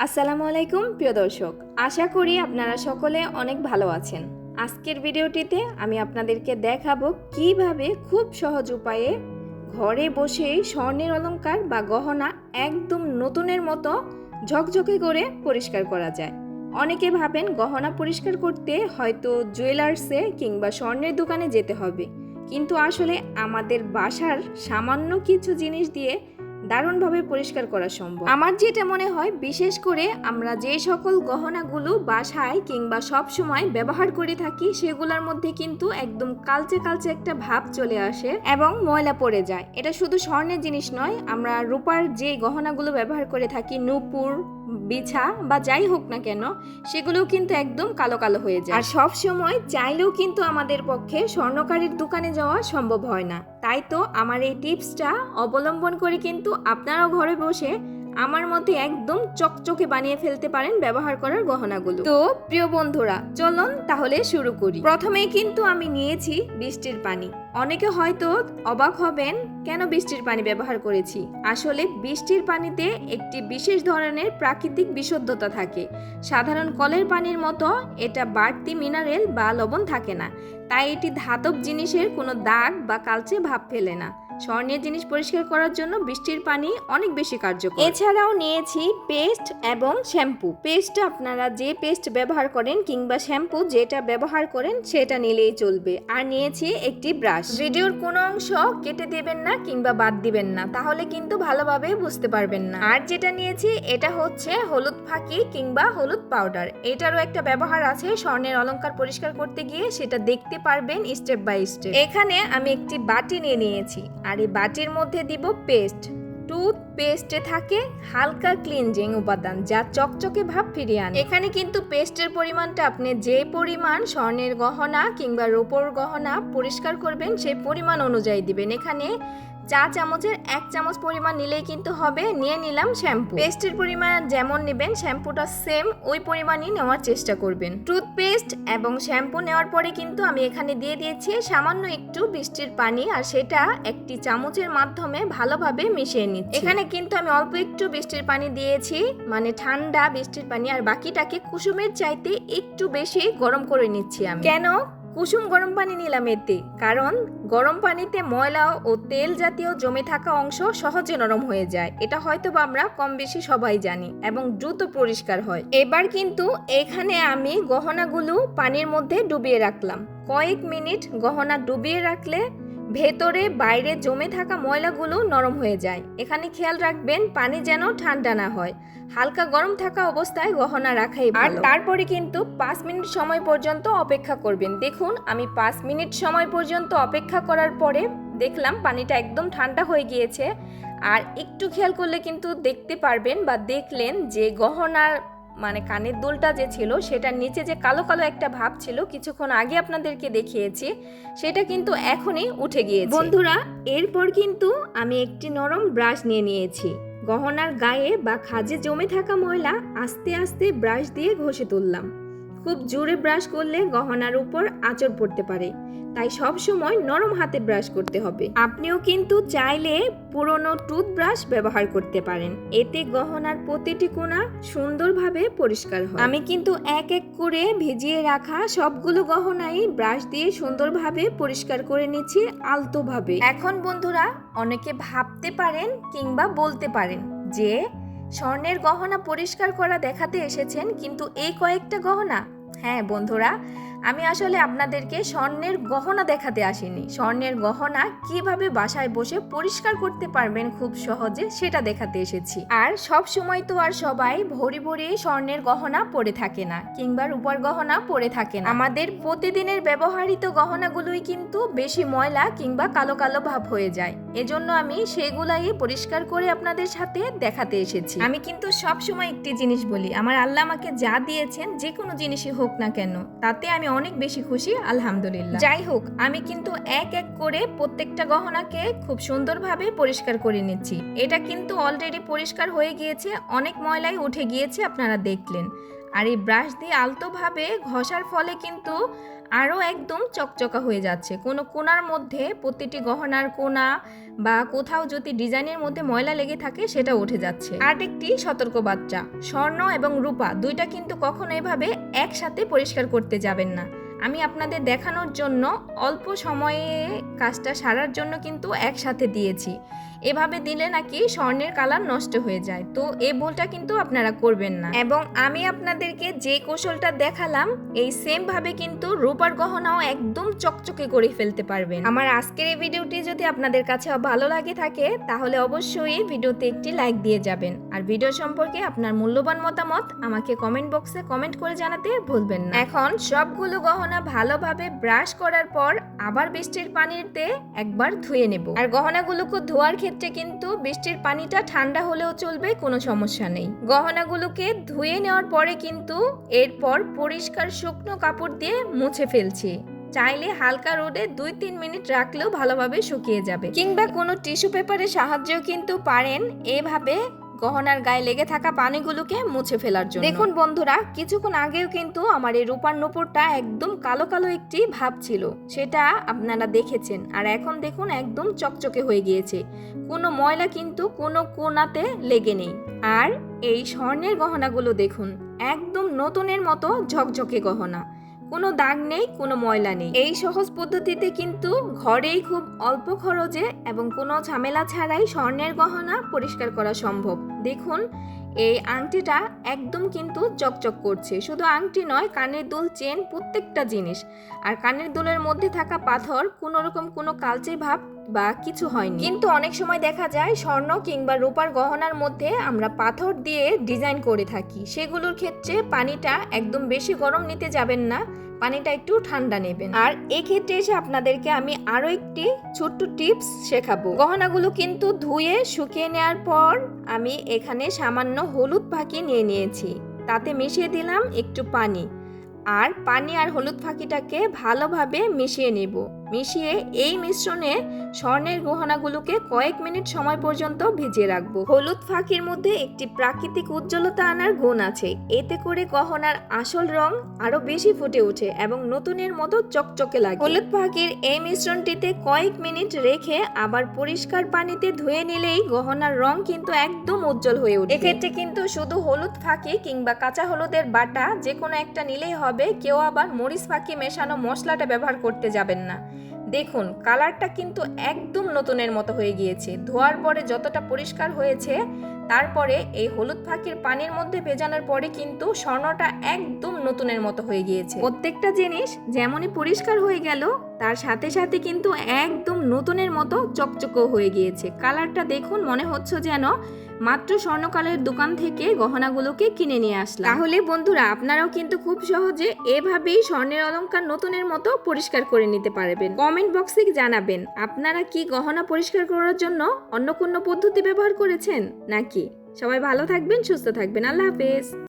আসসালামু আলাইকুম, প্রিয় দর্শক। আশা করি আপনারা সকলে অনেক ভালো আছেন। আজকের ভিডিওটিতে আমি আপনাদেরকে দেখাবো কীভাবে খুব সহজ উপায়ে ঘরে বসে স্বর্ণের অলংকার বা গহনা একদম নতুনের মতো ঝকঝকে করে পরিষ্কার করা যায়। অনেকে ভাবেন গহনা পরিষ্কার করতে হয়তো জুয়েলার্সে কিংবা স্বর্ণের দোকানে যেতে হবে। কিন্তু আসলে আমাদের বাসার সামান্য কিছু জিনিস দিয়ে দারুণভাবে পরিষ্কার করা সম্ভব। আমার যেটা মনে হয়, বিশেষ করে আমরা যে সকল গহনাগুলো বাসায় কিংবা সব সময় ব্যবহার করে থাকি, সেগুলোর মধ্যে কিন্তু একদম কালচে কালচে একটা ভাব চলে আসে এবং ময়লা পড়ে যায়। এটা শুধু স্বর্ণের জিনিস নয়, আমরা রূপার যে গহনাগুলো ব্যবহার করে থাকি, নূপুর বিছা বা যাই হোক না কেন, সেগুলোও কিন্তু একদম কালো কালো হয়ে যায়। আর সব সময় চাইলেও কিন্তু আমাদের পক্ষে স্বর্ণকারীর দোকানে যাওয়া সম্ভব হয় না। তাই তো আমার এই টিপসটা অবলম্বন করে কিন্তু আপনারাও ঘরে বসে আমার মতে একদম চকচকে বানিয়ে ফেলতে পারেন ব্যবহার করার গহনাগুলো। তো, প্রিয় বন্ধুরা, চলুন তাহলে শুরু করি। প্রথমেই কিন্তু আমি নিয়েছি বৃষ্টির পানি। অনেকে হয়তো অবাক হবেন, কেন বৃষ্টির পানি ব্যবহার করেছি? আসলে বৃষ্টির পানিতে একটি বিশেষ ধরনের প্রাকৃতিক বিশুদ্ধতা থাকে। সাধারণ কলের পানির মতো এটা বাড়তি মিনারেল বা লবণ থাকে না। তাই এটি ধাতব জিনিসের কোনো দাগ বা কালচে ভাব ফেলে না। স্বর্ণের জিনিস পরিষ্কার করার জন্য বৃষ্টির পানি অনেক বেশি কার্যকর। এছাড়াও নিয়েছি পেস্ট এবং শ্যাম্পু। পেস্ট আপনারা যে পেস্ট ব্যবহার করেন কিংবা শ্যাম্পু যেটা ব্যবহার করেন সেটা নিলেই চলবে। আর নিয়েছি একটি ব্রাশ। ভিডিওর কোনো অংশ কেটে দেবেন না কিংবা বাদ দিবেন না, তাহলে কিন্তু ভালোভাবে বুঝতে পারবেন না। আর যেটা নিয়েছি, এটা হচ্ছে হলুদ ফাঁকি কিংবা হলুদ পাউডার। এটারও একটা ব্যবহার আছে স্বর্ণের অলঙ্কার পরিষ্কার করতে গিয়ে, সেটা দেখতে পারবেন স্টেপ বাই স্টেপ এখানে আমি একটি বাটি নিয়ে নিয়েছি। আর এই বাটির মধ্যে দিব পেস্ট। টুথপেস্টে থাকে হালকা ক্লিনজিং উপাদান যা চকচকে ভাব ফিরিয়ে আনে। এখানে কিন্তু পেস্টের পরিমাণটা আপনি যে পরিমাণ স্বর্ণের গহনা কিংবা রোপোর গহনা পরিষ্কার করবেন সেই পরিমাণ অনুযায়ী দিবেন। এখানে চা চামচের এক চামচ পরিমাণ নিলেই কিন্তু হবে, নিয়ে নিলাম শ্যাম্পু। পেস্টের পরিমাণ যেমন নেবেন, শ্যাম্পুটা সেম ওই পরিমাণই নেওয়ার চেষ্টা করবেন। টুথপেস্ট এবং শ্যাম্পু নেওয়ার পরে কিন্তু আমি এখানে দিয়ে দিয়েছি সামান্য একটু বৃষ্টির পানি, আর সেটা একটি চামচের মাধ্যমে ভালোভাবে মিশিয়ে নিচ্ছি। এখানে কিন্তু আমি অল্প একটু বৃষ্টির পানি দিয়েছি মানে ঠান্ডা বৃষ্টির পানি, আর বাকিটাকে কুসুমের চাইতে একটু বেশি গরম করে নিচ্ছি আমি। কেন? কুসুম গরম পানি নিলাম এতে, কারণ গরম পানিতে ময়লা ও তেল জাতীয় জমে থাকা অংশ সহজে নরম হয়ে যায়। এটা হয়তো বা আমরা কম বেশি সবাই জানি এবং দ্রুত পরিষ্কার হয়। এবার কিন্তু এখানে আমি গহনাগুলো পানির মধ্যে ডুবিয়ে রাখলাম। কয়েক মিনিট গহনা ডুবিয়ে রাখলে ভেতরে বাইরে জমে থাকা ময়লাগুলো নরম হয়ে যায়। এখানে খেয়াল রাখবেন পানি যেন ঠান্ডা না হয়। হালকা গরম থাকা অবস্থায় গহনা রাখাই আর তারপরে কিন্তু পাঁচ মিনিট সময় পর্যন্ত অপেক্ষা করবেন। দেখুন আমি পাঁচ মিনিট সময় পর্যন্ত অপেক্ষা করার পরে দেখলাম পানিটা একদম ঠান্ডা হয়ে গিয়েছে। আর একটু খেয়াল করলে কিন্তু দেখতে পারবেন বা দেখলেন যে গহনার মানে কানের দুলটা যে ছিল, সেটার নিচে যে কালো কালো একটা ভাব ছিল, কিছুক্ষণ আগে আপনাদেরকে দেখিয়েছি, সেটা কিন্তু এখনই উঠে গিয়েছে। বন্ধুরা, এরপর কিন্তু আমি একটি নরম ব্রাশ নিয়ে নিয়েছি। গহনার গায়ে বা খাজে জমে থাকা ময়লা আস্তে আস্তে ব্রাশ দিয়ে ঘষে তুললাম। খুব জোরে ব্রাশ করলে গহনার উপর আঁচড় পড়তে পারে। তাই সব সময় নরম হাতে ব্রাশ করতে হবে। আপনিও কিন্তু চাইলে পুরনো টুথব্রাশ ব্যবহার করতে পারেন। এতে গহনার প্রতিটি কোণা সুন্দরভাবে পরিষ্কার হয়। আমি কিন্তু এক এক করে ভিজিয়ে রাখা সবগুলো গহনাই ব্রাশ দিয়ে সুন্দরভাবে পরিষ্কার করে নিচ্ছি আলতোভাবে। এখন বন্ধুরা, অনেকে ভাবতে পারেন কিংবা বলতে পারেন যে, স্বর্ণের গহনা পরিষ্কার করা দেখাতে এসেছেন, কিন্তু এই কয়েকটা গহনা হ্যাঁ বন্ধুরা। আমি আসলে আপনাদেরকে স্বর্ণের গহনা দেখাতে আসিনি। স্বর্ণের গহনা কীভাবে বাসায় বসে পরিষ্কার করতে পারবেন খুব সহজে সেটা দেখাতে এসেছি। আর সব সময় তো আর সবাই ভরি ভরি স্বর্ণের গহনা পরে থাকে না, কিংবা রূপার গহনা পরে থাকে না। আমাদের প্রতিদিনের ব্যবহৃত গহনাগুলোই কিন্তু বেশি ময়লা কিংবা কালো কালো ভাব হয়ে যায়। এজন্য আমি সেগুলাই পরিষ্কার করে আপনাদের সাথে দেখাতে এসেছি। আমি কিন্তু সব সময় একটি জিনিস বলি, আমার আল্লাহ আমাকে যা দিয়েছেন যে কোনো জিনিসই হোক না কেন, তাতে আমি অনেক বেশি খুশি, আলহামদুলিল্লাহ। যাই হোক, আমি কিন্তু এক এক করে প্রত্যেকটা গহনাকে খুব সুন্দরভাবে পরিষ্কার করে নিচ্ছি। এটা কিন্তু অলরেডি পরিষ্কার হয়ে গিয়েছে, অনেক ময়লাই উঠে গিয়েছে, আপনারা দেখলেন। আর এই ব্রাশ দিয়ে আলতোভাবে ঘষার ফলে কিন্তু আরও একদম চকচকা হয়ে যাচ্ছে। কোনো কোনার মধ্যে প্রতিটি গহনার কোনা বা কোথাও যদি ডিজাইনের মধ্যে ময়লা লেগে থাকে সেটা উঠে যাচ্ছে। আর একটি সতর্ক বাচ্চা, স্বর্ণ এবং রূপা দুইটা কিন্তু কখনো এভাবে একসাথে পরিষ্কার করতে যাবেন না। আমি আপনাদের দেখানোর জন্য অল্প সময়ে কাজটা সারার জন্য কিন্তু একসাথে দিয়েছি। এভাবে দিলে নাকি স্বর্ণের কালার নষ্ট হয়ে যায়। তো এই ভুলটা কিন্তু আপনারা করবেন না। এবং আমি আপনাদেরকে যে কৌশলটা দেখালাম, এই সেম ভাবে কিন্তু রূপার গহনাও একদম চকচকে করে ফেলতে পারবেন। আমার আজকের এই ভিডিওটি যদি আপনাদের কাছে ভালো লাগে থাকে, তাহলে অবশ্যই ভিডিওতে একটি লাইক দিয়ে যাবেন। আর ভিডিও সম্পর্কে আপনার মূল্যবান মতামত আমাকে কমেন্ট বক্সে কমেন্ট করে জানাতে ভুলবেন না। এখন সবগুলো গহনা ভালোভাবে ব্রাশ করার পর আবার বৃষ্টির পানিতে একবার ধুয়ে নেব। আর গহনাগুলোকে ধোয়ার ক্ষেত্রে কিন্তু বৃষ্টির পানিটা ঠান্ডা হলেও চলবে, কোনো সমস্যা নেই। গহনাগুলোকে ধুয়ে নেওয়ার পরে কিন্তু এরপর পরিষ্কার শুকনো কাপড় দিয়ে মুছে ফেলছি। চাইলে হালকা রোদে দুই তিন মিনিট রাখলেও ভালোভাবে শুকিয়ে যাবে। কিংবা কোনো টিস্যু পেপারের সাহায্যেও কিন্তু পারেন, এভাবে গহনার গায়ে লেগে থাকা পানিগুলোকে মুছে ফেলার জন্য। দেখুন বন্ধুরা, কিছুক্ষণ আগেও কিন্তু আমার এই রূপার নুপুরটা একদম কালো কালো একটি ভাব ছিল। সেটা আপনারা দেখেছেন। আর এখন দেখুন, একদম চকচকে হয়ে গিয়েছে। কোনো ময়লা কিন্তু কোনো কোনাতে লেগে নেই। আর এই স্বর্ণের গহনাগুলো দেখুন, একদম নতুনের মতো ঝকঝকে গহনা। কোনো দাগ নেই, কোনো ময়লা নেই। এই সহজ পদ্ধতিতে কিন্তু ঘরেই খুব অল্প খরচে এবং কোনো ঝামেলা ছাড়াই স্বর্ণের গহনা পরিষ্কার করা সম্ভব। দেখুন, এই আংটিটা একদম কিন্তু চকচক করছে। শুধু আংটি নয়, কানের দুল, চেন, প্রত্যেকটা জিনিস। আর কানের দুলের মধ্যে থাকা পাথর কোনো রকম কোনো কালচে ভাব বা কিছু হয়নি। কিন্তু অনেক সময় দেখা যায় স্বর্ণ কিংবা রূপার গহনার মধ্যে আমরা পাথর দিয়ে ডিজাইন করে থাকি। সেগুলোর ক্ষেত্রে পানিটা একদম বেশি গরম নিতে যাবেন না, পানিটা একটু ঠান্ডা নেবেন। আর এক্ষেত্রে এসে আপনাদেরকে আমি আরও একটি ছোট্ট টিপস শেখাবো। গহনাগুলো কিন্তু ধুয়ে শুকিয়ে নেওয়ার পর আমি এখানে সামান্য হলুদ পাখি নিয়ে নিয়েছি। তাতে মিশিয়ে দিলাম একটু পানি। আর পানি আর হলুদ ফাঁকিটাকে ভালোভাবে মিশিয়ে নেব। মিশিয়ে এই মিশ্রণে স্বর্ণের গহনাগুলোকে কয়েক মিনিট সময় পর্যন্ত ভিজিয়ে রাখব। হলুদ ফাঁকির মধ্যে একটি প্রাকৃতিক উজ্জ্বলতা আনার গুণ আছে। এতে করে গহনার আসল রং আরও বেশি ফুটে ওঠে এবং নতুনের মতো চকচকে লাগে। হলুদ ফাঁকির এই মিশ্রণটিতে কয়েক মিনিট রেখে আবার পরিষ্কার পানিতে ধুয়ে নিলেই গহনার রং কিন্তু একদম উজ্জ্বল হয়ে ওঠে। এক্ষেত্রে কিন্তু শুধু হলুদ ফাঁকি কিংবা কাঁচা হলুদের বাটা যে কোনো একটা নিলেই হবে। কেউ আবার মরিচ ফাঁকি মেশানো মশলাটা ব্যবহার করতে যাবেন না। দেখুন, কালারটা কিন্তু একদম নতুনের মতো হয়ে গিয়েছে। ধোয়ার পরে যতটা পরিষ্কার হয়েছে, তারপরে এই হলুদ ফাঁকির পানির মধ্যে ভেজানোর পরে কিন্তু স্বর্ণটা একদম নতুনের মতো হয়ে গিয়েছে। প্রত্যেকটা জিনিস যেমনই পরিষ্কার হয়ে গেল তার সাথে সাথে কিন্তু একদম নতুনের মতো চকচকো হয়ে গিয়েছে। কালারটা দেখুন, মনে হচ্ছে যেন মাত্র স্বর্ণকালের দোকান থেকে গহনাগুলোকে কিনে নিয়ে আসলাম। তাহলে বন্ধুরা, আপনারাও কিন্তু খুব সহজে এভাবেই স্বর্ণের অলঙ্কার নতুনের মতো পরিষ্কার করে নিতে পারবেন। কমেন্ট বক্সে জানাবেন, আপনারা কি গহনা পরিষ্কার করার জন্য অন্য কোনো পদ্ধতি ব্যবহার করেছেন নাকি? সবাই ভালো থাকবেন, সুস্থ থাকবেন। আল্লাহ হাফেজ।